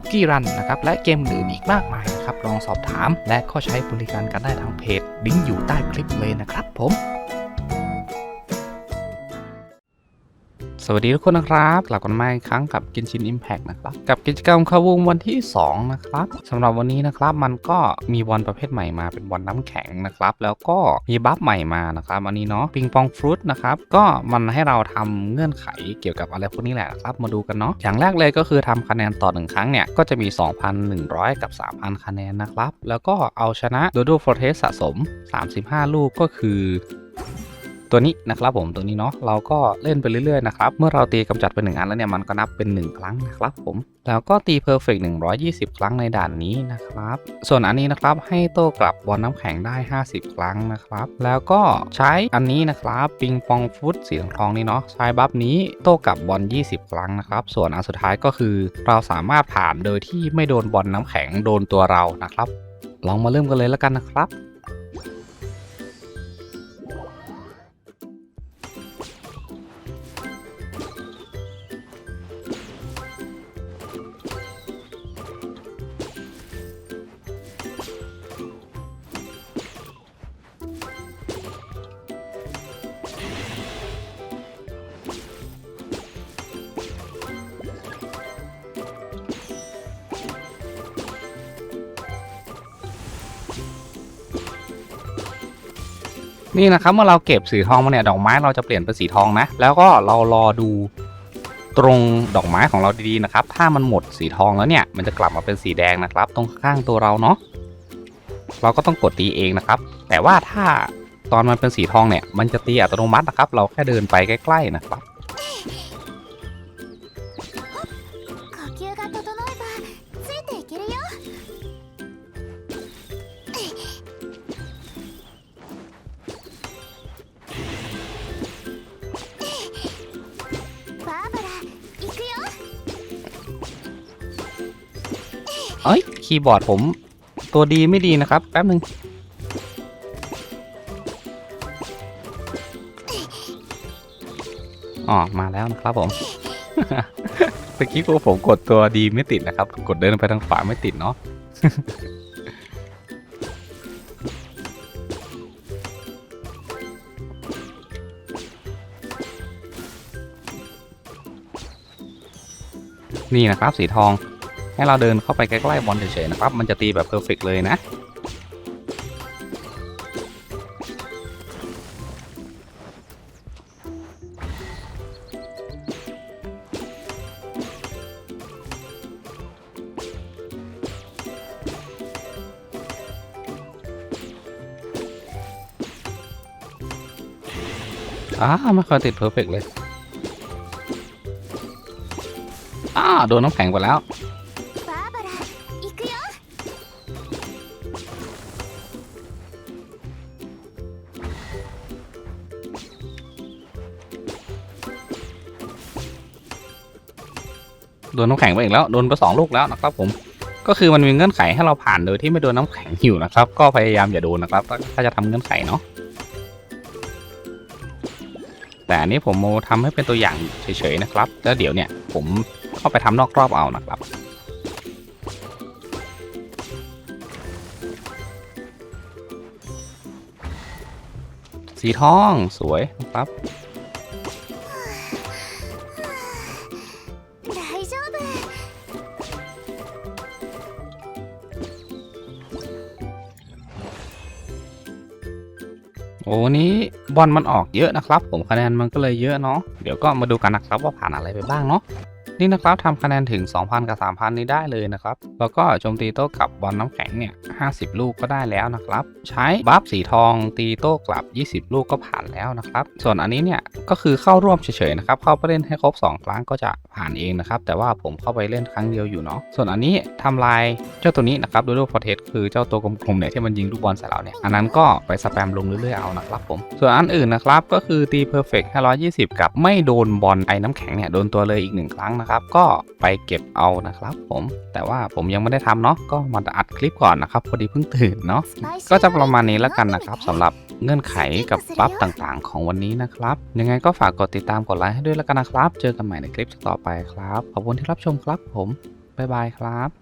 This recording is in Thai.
คุกกี้รันนะครับและเกมอื่นอีกมากมายนะครับลองสอบถาม และก็ใช้บริการกันได้ทางเพจลิงก์อยู่ใต้คลิปเลยนะครับผม สวัสดีทุกคนนะครับกลับกันมาอีกครั้งกับกินชิน Impact นะครับ กับกิจกรรมคาวงวันที่ 2 นะครับสำหรับวันนี้นะครับมันก็มีบอลประเภทใหม่มาเป็นบอลน้ำแข็งนะครับ แล้วก็มีบัฟใหม่มานะครับอันนี้เนาะปิงปองฟรุตนะครับก็มันให้เราทำเงื่อนไขเกี่ยวกับอะไรพวกนี้แหละครับมาดูกันเนาะอย่างแรกเลยก็คือทำคะแนนต่อหนึ่งครั้งเนี่ยก็จะมี 2,100 กับ 3,000 คะแนนนะครับแล้วก็เอาชนะโดโดโฟเทสสะสม 35 ลูกก็คือ ตัวนี้นะครับผมตัวนี้เนาะเราก็เล่นไปเรื่อยๆนะครับเมื่อเราตีกำจัดไปหนึ่งอันแล้วเนี่ยมันก็นับเป็น 1 ครั้งนะครับผมแล้วก็ตีเพอร์เฟกต์120 ครั้งในด่านนี้นะครับ ส่วนอันนี้นะครับให้โต้กลับบอลน้ำแข็งได้ 50 ครั้งนะครับ แล้วก็ใช้อันนี้นะครับปิงปองฟุตสีทองนี่เนาะใช้บัฟนี้โต้กลับบอล 20 ครั้งนะครับ ส่วนอันสุดท้ายก็คือ เราสามารถผ่านโดยที่ไม่โดนบอลน้ำแข็งโดนตัวเรานะครับ ลองมาเริ่มกันเลยแล้วกันนะครับ นี่นะครับเมื่อเราเก็บสีทองมาเนี่ยดอกไม้เราจะเปลี่ยนเป็นสีทองนะ แล้วก็เรารอดูตรงดอกไม้ของเราดีๆนะครับ ถ้ามันหมดสีทองแล้วเนี่ยมันจะกลับมาเป็นสีแดงนะครับ ตรงข้างตัวเราเนาะเราก็ต้องกดตีเองนะครับ แต่ว่าถ้าตอนมันเป็นสีทองเนี่ย มันจะตีอัตโนมัตินะครับ เราแค่เดินไปใกล้ ๆนะครับ เอ้ย คีย์บอร์ดผม ตัวดีไม่ดีนะครับ แป๊บหนึ่งอ๋อ มาแล้วนะครับผมตะกี้พวกผมกดตัวดีไม่ติดนะครับ กดเดินไปทางขวาไม่ติดเนาะนี่นะครับสีทอง ให้เราเดินเข้าไปใกล้ๆบอลเฉยๆนะครับ มันจะตีแบบเพอร์เฟกเลยนะอ่าไม่เคยติดเพอร์เฟกเลยอ่าโดนน้ำแข็งไปแล้ว โดนน้ำแข็งไปอีกแล้วโดนไปสองลูกแล้วนะครับผมก็คือมันมีเงื่อนไขให้เราผ่านโดยที่ไม่โดนน้ำแข็งอยู่นะครับ ก็พยายามอย่าโดนนะครับ ถ้าจะทำเงื่อนไขเนาะแต่อันนี้ผมโมทำให้เป็นตัวอย่างเฉยๆนะครับ แล้วเดี๋ยวเนี่ยผมเข้าไปทำนอกรอบเอานะครับสีทองสวยนะครับ อ้วันนี้บอลมันออกเยอะนะครับ ผมคะแนนมันก็เลยเยอะเนาะเดี๋ยวก็มาดูกันนะครับว่าผ่านอะไรไปบ้างเนาะ นี่นะครับทำคะแนนถึง 2,000 กับ 3,000 นี้ได้เลยนะครับ แล้วก็โจมตีโต้กลับบอลน้ำแข็งเนี่ย 50 ลูกก็ได้แล้วนะครับ ใช้บัฟสีทองตีโต้กลับ 20 ลูกก็ผ่านแล้วนะครับ ส่วนอันนี้เนี่ยก็คือเข้าร่วมเฉยๆนะครับ เข้าไปเล่นให้ครบ 2 ครั้งก็จะผ่านเองนะครับ แต่ว่าผมเข้าไปเล่นครั้งเดียวอยู่เนาะ ส่วนอันนี้ทำลายเจ้าตัวนี้นะครับดูดูฟอเทสคือเจ้าตัวกลมๆเนี่ยที่มันยิงลูกบอลใส่เราเนี่ย อันนั้นก็ไปสแปมลงเรื่อยๆเอานะครับผม ส่วนอันอื่นนะครับก็คือตีเพอร์เฟกต์520 กับไม่โดนบอลไอ้น้ำแข็งเนี่ยโดนตัวเลยอีกหนึ่งครั้งนะครับก็ไปเก็บเอานะครับผม แต่ว่าผมยังไม่ได้ทำเนาะก็มาอัดคลิปก่อนนะครับพอดีเพิ่งตื่นเนาะก็จะประมาณนี้แล้วกันนะครับสำหรับเงื่อนไขกับบัฟต่างๆ ของวันนี้นะครับ ยังไงก็ฝากกดติดตามกดไลค์ให้ด้วยแล้วกันนะครับ เจอกันใหม่ในคลิปต่อไปครับ ขอบคุณที่รับชมครับผมบ๊ายบายครับ